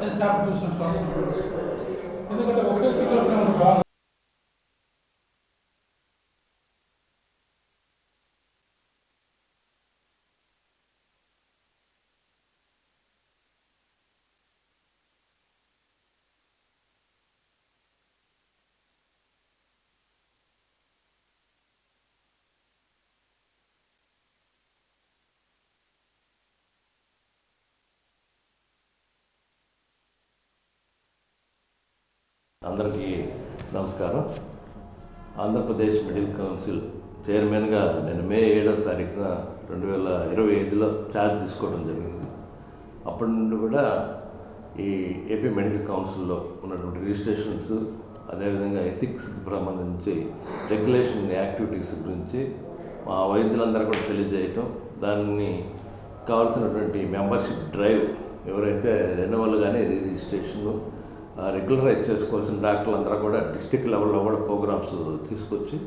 అది top tuition class ఎందుకంటే ఒకే single frame బాగా అందరికీ నమస్కారం. ఆంధ్రప్రదేశ్ మెడికల్ కౌన్సిల్ చైర్మన్గా నేను మే ఏడవ తారీఖున రెండు వేల ఇరవై ఐదులో ఛార్జ్ తీసుకోవడం జరిగింది. అప్పటి నుండి కూడా ఈ ఏపీ మెడికల్ కౌన్సిల్లో ఉన్నటువంటి రిజిస్ట్రేషన్స్ అదేవిధంగా ఎథిక్స్కి సంబంధించి రెగ్యులేషన్ యాక్టివిటీస్ గురించి మా వైద్యులందరూ కూడా తెలియజేయటం దాన్ని కావాల్సినటువంటి మెంబర్షిప్ డ్రైవ్ ఎవరైతే రెన్యువల్ కానీ రిజిస్ట్రేషన్ రెగ్యులరైజ్ చేసుకోవాల్సిన డాక్టర్లు అందరూ కూడా డిస్టిక్ లెవెల్లో కూడా ప్రోగ్రామ్స్ తీసుకొచ్చి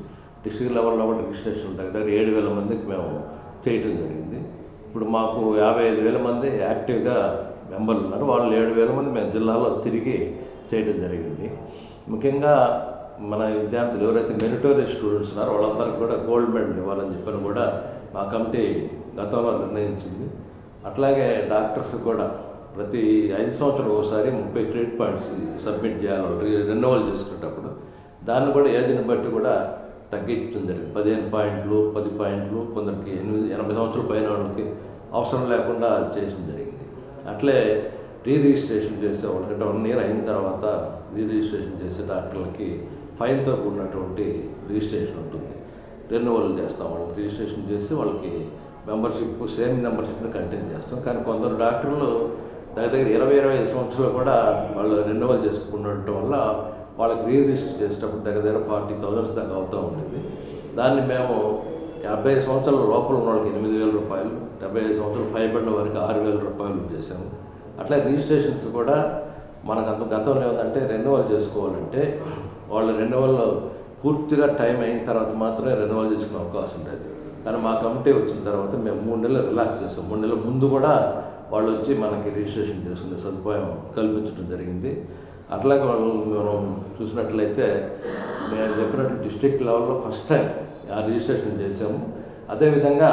డిస్టిక్ లెవెల్లో కూడా రిజిస్ట్రేషన్ దగ్గర ఏడు వేల మందికి మేము చేయటం జరిగింది. ఇప్పుడు మాకు యాభై ఐదు వేల మంది యాక్టివ్గా మెంబర్లు ఉన్నారు. వాళ్ళు ఏడు వేల మంది మేము జిల్లాలో తిరిగి చేయడం జరిగింది. ముఖ్యంగా మన విద్యార్థులు ఎవరైతే మెరిటోరియస్ స్టూడెంట్స్ ఉన్నారో వాళ్ళందరికీ కూడా గోల్డ్ మెడల్ ఇవ్వాలని చెప్పని కూడా మా కమిటీ గతంలో నిర్ణయించింది. అట్లాగే డాక్టర్స్ కూడా ప్రతి ఐదు సంవత్సరాలు ఒకసారి ముప్పై క్రెడిట్ పాయింట్స్ సబ్మిట్ చేయాలి రెన్యువల్ చేసుకునేటప్పుడు. దాన్ని కూడా ఏజ్ని బట్టి కూడా తగ్గించడం జరిగింది. పదిహేను పాయింట్లు పది పాయింట్లు కొందరికి ఎనిమిది ఎనభై సంవత్సరాల పైన వాళ్ళకి అవసరం లేకుండా చేయడం జరిగింది. అట్లే రీ రిజిస్ట్రేషన్ చేసే వాళ్ళకంటే వన్ ఇయర్ అయిన తర్వాత రీ రిజిస్ట్రేషన్ చేసే డాక్టర్లకి ఫైన్తో కూడినటువంటి రిజిస్ట్రేషన్ ఉంటుంది. రెన్యువల్ చేస్తాం వాళ్ళకి రిజిస్ట్రేషన్ చేసి వాళ్ళకి మెంబర్షిప్ సేమ్ మెంబర్షిప్ని కంటిన్యూ చేస్తాం. కానీ కొందరు డాక్టర్లు దగ్గర దగ్గర ఇరవై ఇరవై ఐదు సంవత్సరాలు కూడా వాళ్ళు రెన్యువల్ చేసుకుండటం వల్ల వాళ్ళకి రీలిస్ట్ చేసేటప్పుడు దగ్గర దగ్గర ఫార్టీ థౌజండ్స్ దాకా అవుతూ ఉంటుంది దాన్ని మేము యాభై ఐదు సంవత్సరాల లోపల ఉన్న వాళ్ళకి ఎనిమిది వేల రూపాయలు డెబ్బై ఐదు సంవత్సరాలు పైబడిన వారికి ఆరు వేల రూపాయలు చేశాము. అట్లా రిజిస్ట్రేషన్స్ కూడా మనకు అంత గతంలో ఏంటంటే రెన్యువల్ చేసుకోవాలంటే వాళ్ళు రెన్యువల్ పూర్తిగా టైం అయిన తర్వాత మాత్రమే రెన్యువల్ చేసుకునే అవకాశం ఉండేది. కానీ మా కమిటీ వచ్చిన తర్వాత మేము మూడు నెలలు రిలాక్స్ చేస్తాం మూడు నెలల ముందు కూడా వాళ్ళు వచ్చి మనకి రిజిస్ట్రేషన్ చేసుకునే సదుపాయం కల్పించడం జరిగింది. అట్లాగే వాళ్ళు మనం చూసినట్లయితే నేను చెప్పినట్టు డిస్ట్రిక్ట్ లెవెల్లో ఫస్ట్ టైం ఆ రిజిస్ట్రేషన్ చేసాము అదేవిధంగా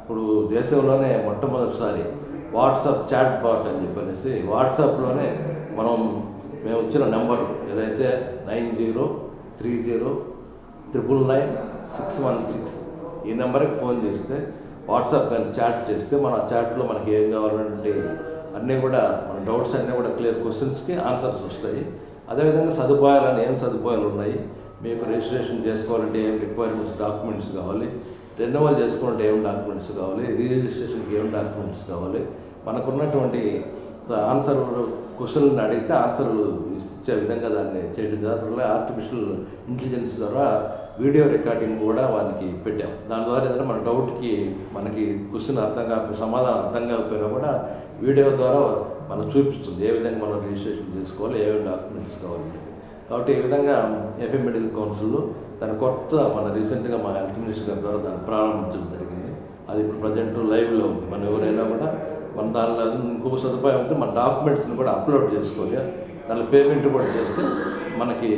ఇప్పుడు దేశంలోనే మొట్టమొదటిసారి వాట్సాప్ చాట్ బాట్ అని చెప్పనేసి వాట్సాప్లోనే మనం మేము వచ్చిన నెంబర్ ఏదైతే nine zero three zero triple nine six one six ఈ నెంబర్కి ఫోన్ చేస్తే వాట్సాప్ కానీ చాట్ చేస్తే మన చాట్లో మనకి ఏం కావాలంటే అన్నీ కూడా మన డౌట్స్ అన్నీ కూడా క్లియర్ క్వశ్చన్స్కి ఆన్సర్స్ వస్తాయి. అదేవిధంగా సదుపాయాలని ఏం సదుపాయాలు ఉన్నాయి? మీకు రిజిస్ట్రేషన్ చేసుకోవాలంటే ఏం రిక్వైర్మెంట్స్ డాక్యుమెంట్స్ కావాలి? రెన్యువల్ చేసుకోవాలంటే ఏం డాక్యుమెంట్స్ కావాలి? రీ రిజిస్ట్రేషన్కి ఏం డాక్యుమెంట్స్ కావాలి? మనకున్నటువంటి ఆన్సర్ క్వశ్చన్లను అడిగితే ఆన్సర్లు ఇచ్చే విధంగా దాన్ని చేయడం చేస్తారు ఆర్టిఫిషియల్ ఇంటెలిజెన్స్ ద్వారా వీడియో రికార్డింగ్ కూడా వానికి పెట్టాం. దాని ద్వారా ఏదైనా మన డౌట్కి మనకి క్వశ్చన్ అర్థం కాకపోతే సమాధానం అర్థం కాకపోయినా కూడా వీడియో ద్వారా మనం చూపిస్తుంది. ఏ విధంగా మనం రిజిస్ట్రేషన్ చేసుకోవాలి ఏమేమి డాక్యుమెంట్స్ కావాలి. కాబట్టి ఈ విధంగా ఏపీ మెడికల్ కౌన్సిల్లో దాని కొత్త మన రీసెంట్గా మా హెల్త్ మినిస్టర్ గారి ద్వారా దాన్ని ప్రారంభించడం జరిగింది. అది ఇప్పుడు ప్రజెంట్ లైవ్లో ఉంది. మనం ఎవరైనా కూడా మన దానిలో ఇంకొక సదుపాయం అయితే మన డాక్యుమెంట్స్ని కూడా అప్లోడ్ చేసుకోవాలి. దానిలో పేమెంట్ కూడా చేస్తే మనకి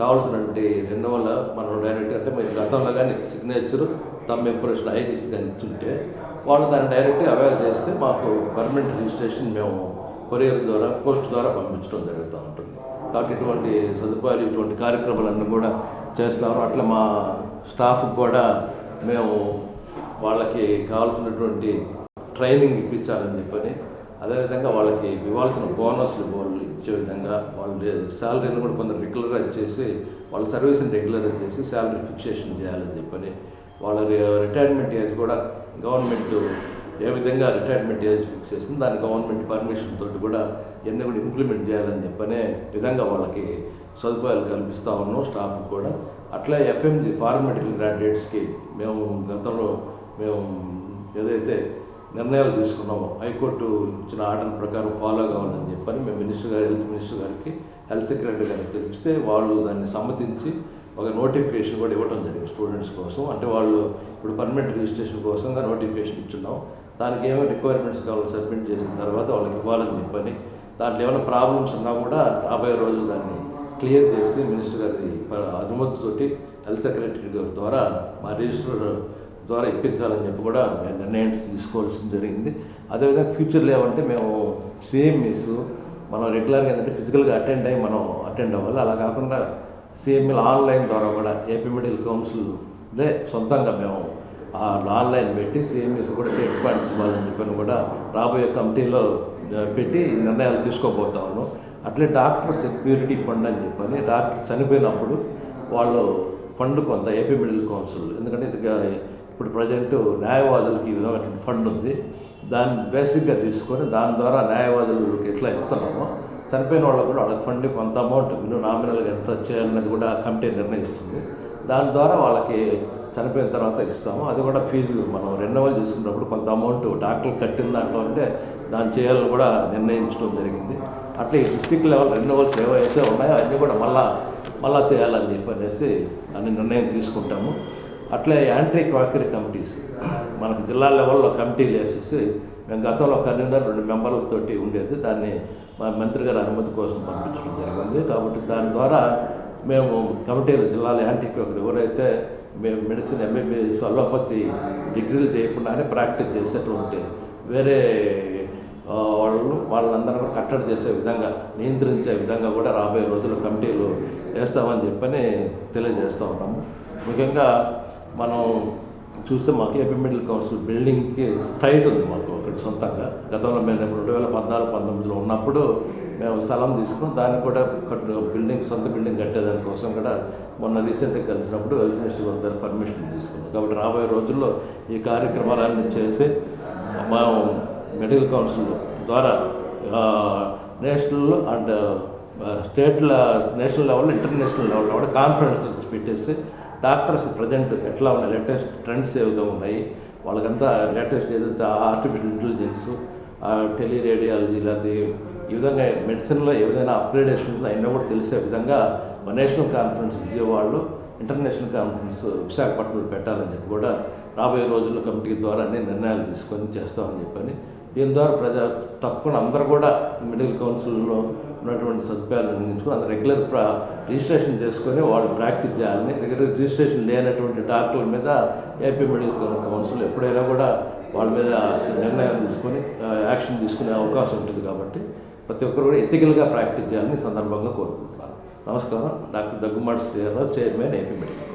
కావాల్సినటువంటి రెన్యువల్ మనం డైరెక్ట్ అంటే మీరు గతంలో కానీ సిగ్నేచర్ తమ్ ఇంప్రెషన్ ఐడీస్ కానీ ఇచ్చుంటే వాళ్ళు దాన్ని డైరెక్ట్గా అవైల్ చేస్తే మాకు పర్మనెంట్ రిజిస్ట్రేషన్ మేము కొరియర్ ద్వారా పోస్ట్ ద్వారా పంపించడం జరుగుతూ ఉంటుంది. కాబట్టి ఇటువంటి సదుపాయాలు ఇటువంటి కార్యక్రమాలన్నీ కూడా చేస్తాము. అట్లా మా స్టాఫ్ కూడా మేము వాళ్ళకి కావాల్సినటువంటి ట్రైనింగ్ ఇప్పించాలని చెప్పని అదేవిధంగా వాళ్ళకి ఇవ్వాల్సిన బోనస్లు వాళ్ళు ఇచ్చే విధంగా వాళ్ళ శాలరీని కూడా కొందరు రెగ్యులరైజ్ చేసి వాళ్ళ సర్వీస్ని రెగ్యులరైజ్ చేసి శాలరీ ఫిక్సేషన్ చేయాలని చెప్పని వాళ్ళ రిటైర్మెంట్ ఏజ్ కూడా గవర్నమెంట్ ఏ విధంగా రిటైర్మెంట్ ఏజ్ ఫిక్స్ చేసింది దాని గవర్నమెంట్ పర్మిషన్ తోటి కూడా ఇవన్నీ కూడా ఇంప్లిమెంట్ చేయాలని చెప్పనే విధంగా వాళ్ళకి సదుపాయాలు కల్పిస్తూ ఉన్నాం స్టాఫ్ కూడా. అట్లా ఎఫ్ఎంజి ఫార్మెటికల్ గ్రాడ్యుయేట్స్కి మేము గతంలో మేము ఏదైతే నిర్ణయాలు తీసుకున్నాము హైకోర్టు ఇచ్చిన ఆర్డర్ ప్రకారం ఫాలో కావాలని చెప్పని మేము మినిస్టర్ గారు హెల్త్ మినిస్టర్ గారికి హెల్త్ సెక్రటరీ గారికి తెలిపిస్తే వాళ్ళు దాన్ని సమ్మతించి ఒక నోటిఫికేషన్ కూడా ఇవ్వడం జరిగింది స్టూడెంట్స్ కోసం. అంటే వాళ్ళు ఇప్పుడు పర్మనెంట్ రిజిస్ట్రేషన్ కోసంగా నోటిఫికేషన్ ఇచ్చున్నాం. దానికి ఏమైనా రిక్వైర్మెంట్స్ కావాలి సబ్మిట్ చేసిన తర్వాత వాళ్ళకి ఇవ్వాలని చెప్పని దాంట్లో ఏమైనా ప్రాబ్లమ్స్ ఉన్నా కూడా రాబోయే రోజులు దాన్ని క్లియర్ చేసి మినిస్టర్ గారి అనుమతితోటి హెల్త్ సెక్రటరీ గారి ద్వారా మా రిజిస్టర్ ద్వారా ఇప్పించాలని చెప్పి కూడా మేము నిర్ణయం తీసుకోవాల్సి జరిగింది. అదేవిధంగా ఫ్యూచర్లో ఏమంటే మేము సిఎంఈస్ మనం రెగ్యులర్గా ఏంటంటే ఫిజికల్గా అటెండ్ అయ్యి మనం అటెండ్ అవ్వాలి. అలా కాకుండా సిఎంఎల్ ఆన్లైన్ ద్వారా కూడా ఏపీ మిడిల్ కౌన్సిల్దే సొంతంగా మేము ఆన్లైన్ పెట్టి సిఎంఎస్ కూడా టెక్ పాయింట్స్ ఇవ్వాలని చెప్పని కూడా రాబోయే కమిటీలో పెట్టి నిర్ణయాలు తీసుకోబోతా ఉన్నాం అట్లే డాక్టర్ సెక్యూరిటీ ఫండ్ అని చెప్పని డాక్టర్ చనిపోయినప్పుడు వాళ్ళు ఫండ్ కొంత ఏపీ మిడిల్ కౌన్సిల్ ఎందుకంటే ఇది ఇప్పుడు ప్రజెంట్ న్యాయవాదులకి ఈ విధమైన ఫండ్ ఉంది. దాన్ని బేసిక్గా తీసుకొని దాని ద్వారా న్యాయవాదులకు ఎట్లా ఇస్తున్నామో చనిపోయిన వాళ్ళకు కూడా వాళ్ళకి ఫండ్ కొంత అమౌంట్ మీరు నామినల్గా ఎంత చేయాలన్నది కూడా కమిటీ నిర్ణయిస్తుంది. దాని ద్వారా వాళ్ళకి చనిపోయిన తర్వాత ఇస్తాము. అది కూడా ఫీజు మనం రెన్యువల్ చేసుకున్నప్పుడు కొంత అమౌంట్ డాక్టర్లు కట్టిన దాంట్లో ఉంటే దాన్ని చేయాలని కూడా నిర్ణయించడం జరిగింది. అట్లే డిస్టిక్ లెవెల్ రెన్యువల్స్ ఏవైతే ఉన్నాయో అన్నీ కూడా మళ్ళా మళ్ళా చేయాలని చెప్పి అనేసి అని నిర్ణయం తీసుకుంటాము. అట్లే యాంట్రీ క్వాకరీ కమిటీస్. మనకు జిల్లా లెవెల్లో కమిటీలు వేసేసి మేము గతంలో కన్వీనర్ రెండు మెంబర్లతోటి ఉండేది. దాన్ని మా మంత్రి గారి అనుమతి కోసం పంపించడం జరిగింది. కాబట్టి దాని ద్వారా మేము కమిటీలు జిల్లాలో యాంటీ క్వాకరీ ఎవరైతే మేము మెడిసిన్ ఎంబీబీఎస్ అలోపతి డిగ్రీలు చేయకుండానే ప్రాక్టీస్ చేసేటువంటి వేరే వాళ్ళు వాళ్ళందరూ కూడా కట్టడి చేసే విధంగా నియంత్రించే విధంగా కూడా రాబోయే రోజుల్లో కమిటీలు వేస్తామని చెప్పని తెలియజేస్తూ ఉన్నాము. ముఖ్యంగా మనం చూస్తే మాకు ఏపీ కౌన్సిల్ బిల్డింగ్కి స్ట్రైట్ ఉంది మాకు ఒకటి సొంతంగా. గతంలో మేము రెండు వేల పద్నాలుగు పంతొమ్మిదిలో ఉన్నప్పుడు మేము స్థలం తీసుకుని దాన్ని కూడా కట్టు బిల్డింగ్ సొంత బిల్డింగ్ కట్టేదాని కోసం కూడా మొన్న రీసెంట్గా కలిసినప్పుడు హెల్త్ మినిస్టర్ గారు పర్మిషన్ తీసుకున్నాం. కాబట్టి రాబోయే రోజుల్లో ఈ కార్యక్రమాలన్నీ చేసి మా మెడికల్ కౌన్సిల్ ద్వారా నేషనల్ అండ్ స్టేట్ల స్టేట్ నేషనల్ లెవెల్ ఇంటర్నేషనల్ లెవెల్లో కూడా కాన్ఫరెన్సెస్ పెట్టేసి డాక్టర్స్ ప్రజెంట్ ఎట్లా ఉన్నాయి? లేటెస్ట్ ట్రెండ్స్ ఏ ఉన్నాయి? వాళ్ళకంతా లేటెస్ట్ ఏదైతే ఆర్టిఫిషియల్ ఇంటెలిజెన్స్ టెలి రేడియాలజీ లేకపోతే ఈ విధంగా మెడిసిన్లో ఏ విధంగా అప్గ్రేడేషన్ ఉందో అయినా కూడా తెలిసే విధంగా నేషనల్ కాన్ఫరెన్స్ విజయవాడలో ఇంటర్నేషనల్ కాన్ఫరెన్స్ విశాఖపట్నంలో పెట్టాలని చెప్పి కూడా రాబోయే రోజుల్లో కమిటీ ద్వారా అన్ని నిర్ణయాలు తీసుకొని చేస్తామని చెప్పని దీని ద్వారా ప్రజా తప్పకుండా అందరూ కూడా మిడిల్ కౌన్సిల్లో ఉన్నటువంటి సదుపాయాలు అందించుకొని అందరూ రెగ్యులర్ ప్రా రిజిస్ట్రేషన్ చేసుకొని వాళ్ళు ప్రాక్టీస్ చేయాలని రెగ్యులర్ రిజిస్ట్రేషన్ లేనటువంటి డాక్టర్ల మీద ఏపీ మెడికల్ కౌన్సిల్ ఎప్పుడైనా కూడా వాళ్ళ మీద నిర్ణయం తీసుకొని యాక్షన్ తీసుకునే అవకాశం ఉంటుంది కాబట్టి ప్రతి ఒక్కరు కూడా ఎథికల్గా ప్రాక్టీస్ చేయాలని సందర్భంగా కోరుకుంటున్నాను. నమస్కారం. Doctor Daggumati Srirao chairman AP medical